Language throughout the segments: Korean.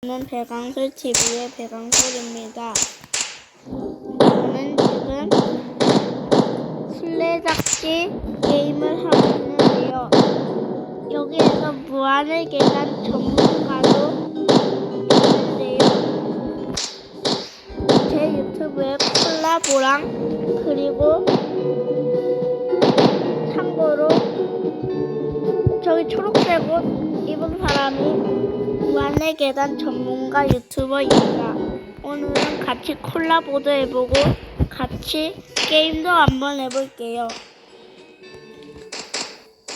저는 배강술 TV의 배강술입니다. 저는 지금 술래잡기 게임을 하고 있는데요. 여기에서 무한의 계단 전문가도 있는데요. 제 유튜브에 콜라보랑 그리고 참고로 저기 초록색 옷 입은 사람이 무한의 계단 전문가 유튜버입니다. 오늘은 같이 콜라보도 해보고 같이 게임도 한번 해볼게요.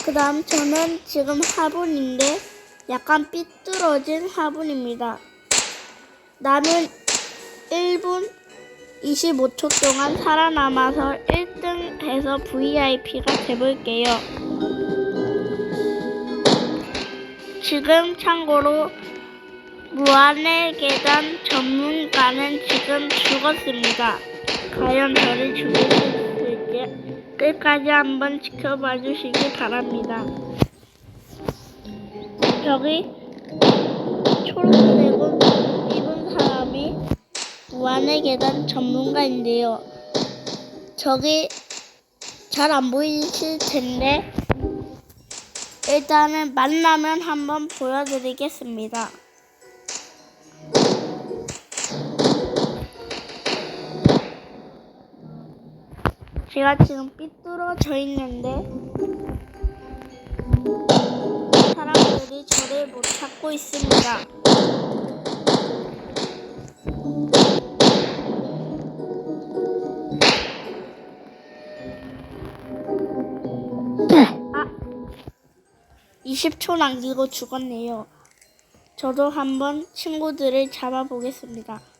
그 다음 저는 지금 화분인데 약간 삐뚤어진 화분입니다. 남은 1분 25초 동안 살아남아서 1등 해서 VIP가 돼볼게요. 지금 참고로 무한의 계단 전문가는 지금 죽었습니다. 과연 저를 죽일 수 있을지 끝까지 한번 지켜봐 주시기 바랍니다. 저기 초록색 옷 입은 사람이 무한의 계단 전문가인데요. 저기 잘 안 보이실 텐데 일단은 만나면 한번 보여드리겠습니다. 제가 지금 삐뚤어져 있는데 사람들이 저를 못 찾고 있습니다. 아, 20초 남기고 죽었네요. 저도 한번 친구들을 잡아보겠습니다.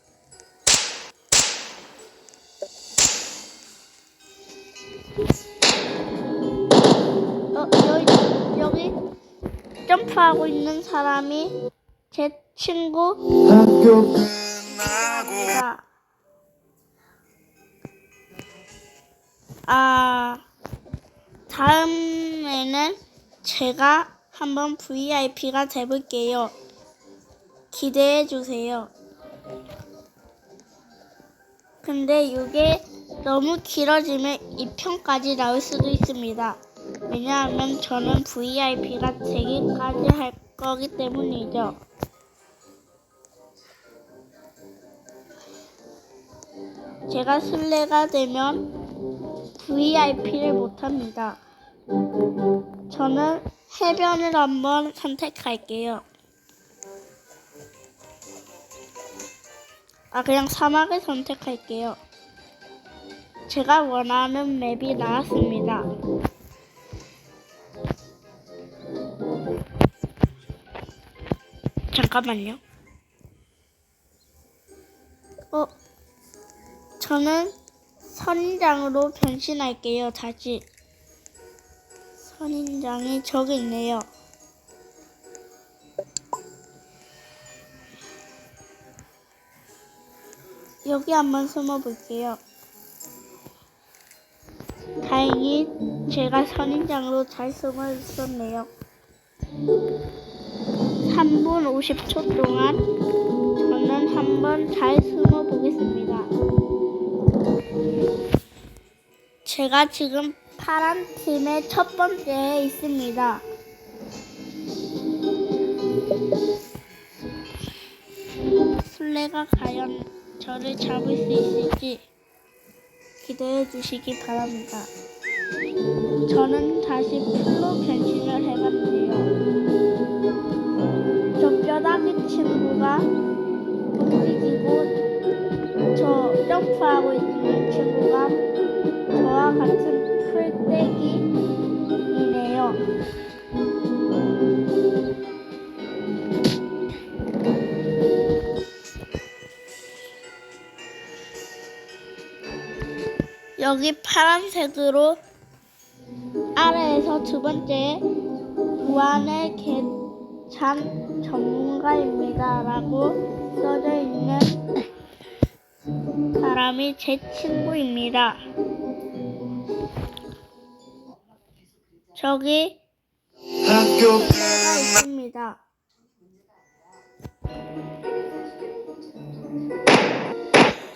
어, 여기, 여기 점프하고 있는 사람이 제 친구 학교 끝나고 자, 아, 다음에는 제가 한번 VIP가 돼볼게요. 기대해 주세요. 근데 이게 너무 길어지면 2편까지 나올 수도 있습니다. 왜냐하면 저는 VIP가 되기까지 할 거기 때문이죠. 제가 술래가 되면 VIP를 못합니다. 저는 해변을 한번 선택할게요. 아, 그냥 사막을 선택할게요. 제가 원하는 맵이 나왔습니다. 잠깐만요. 어, 저는 선인장으로 변신할게요. 다시. 선인장이 저기 있네요. 여기 한번 숨어 볼게요. 다행히 제가 선인장으로 잘 숨어 있었네요. 3분 50초 동안 저는 한번 잘 숨어 보겠습니다. 제가 지금 파란 팀의 첫 번째에 있습니다. 술래가 과연 저를 잡을 수 있을지 기대해 주시기 바랍니다. 저는 다시 풀로 변신을 해봤는데요. 저 뼈다귀 친구가 움직이고 저 점프하고 있는 친구가 저와 같은 여기 파란색으로 아래에서 두 번째 무한의 계산 전문가입니다 라고 써져 있는 사람이 제 친구입니다. 저기 학교 새가 있습니다.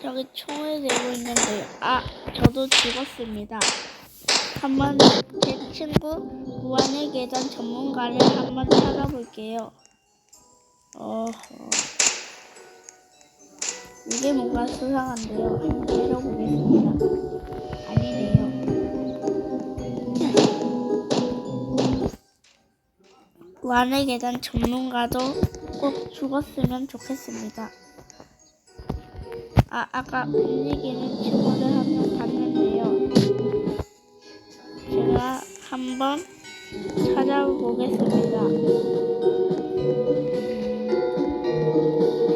여기 총을 들고 있는데요. 아, 저도 죽었습니다. 한번 제 친구 무한의 계단 전문가를 한번 찾아볼게요. 어허. 이게 뭔가 수상한데요. 한번 때려보겠습니다. 아니네요. 무한의 계단 전문가도 꼭 죽었으면 좋겠습니다. 아, 아까 움직이는 친구를 한 명 봤는데요. 제가 한번 찾아보겠습니다.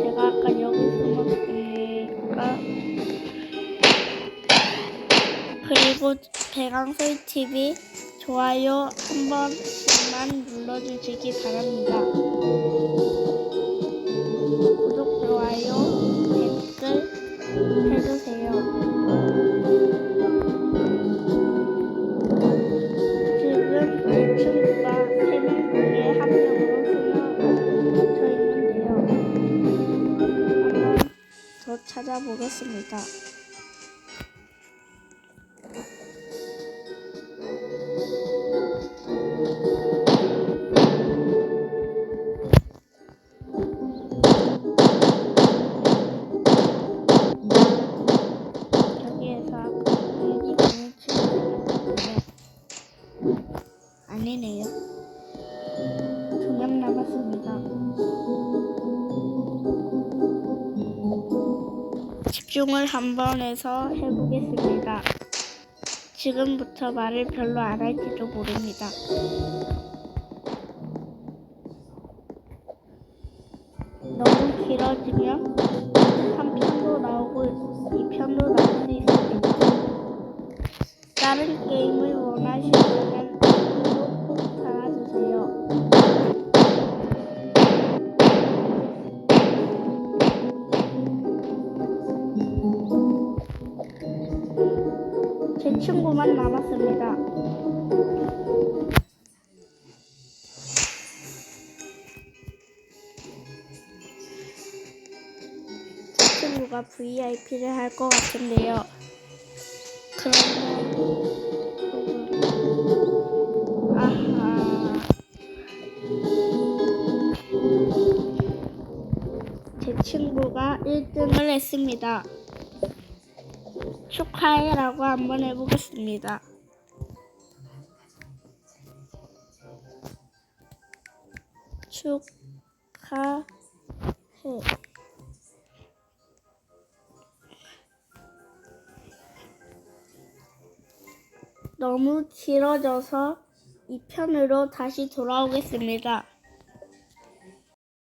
제가 아까 여기 숨었으니까 그리고 배강소희 TV 좋아요 한 번씩만 눌러주시기 바랍니다. 구독, 좋아요, 찾아보겠습니다. 집중을 한번 해서 해보겠습니다. 지금부터 말을 별로 안 할지도 모릅니다. 너무 길어지면 한 편도 나오고 이 편도 나올 수 있습니다. 다른 게임을 친구만 남았습니다. 제 친구가 VIP를 할 것 같은데요. 그러면 아하 제 친구가 1등을 했습니다. 축하해라고 한번 해보겠습니다. 축하해. 너무 길어져서 이 편으로 다시 돌아오겠습니다.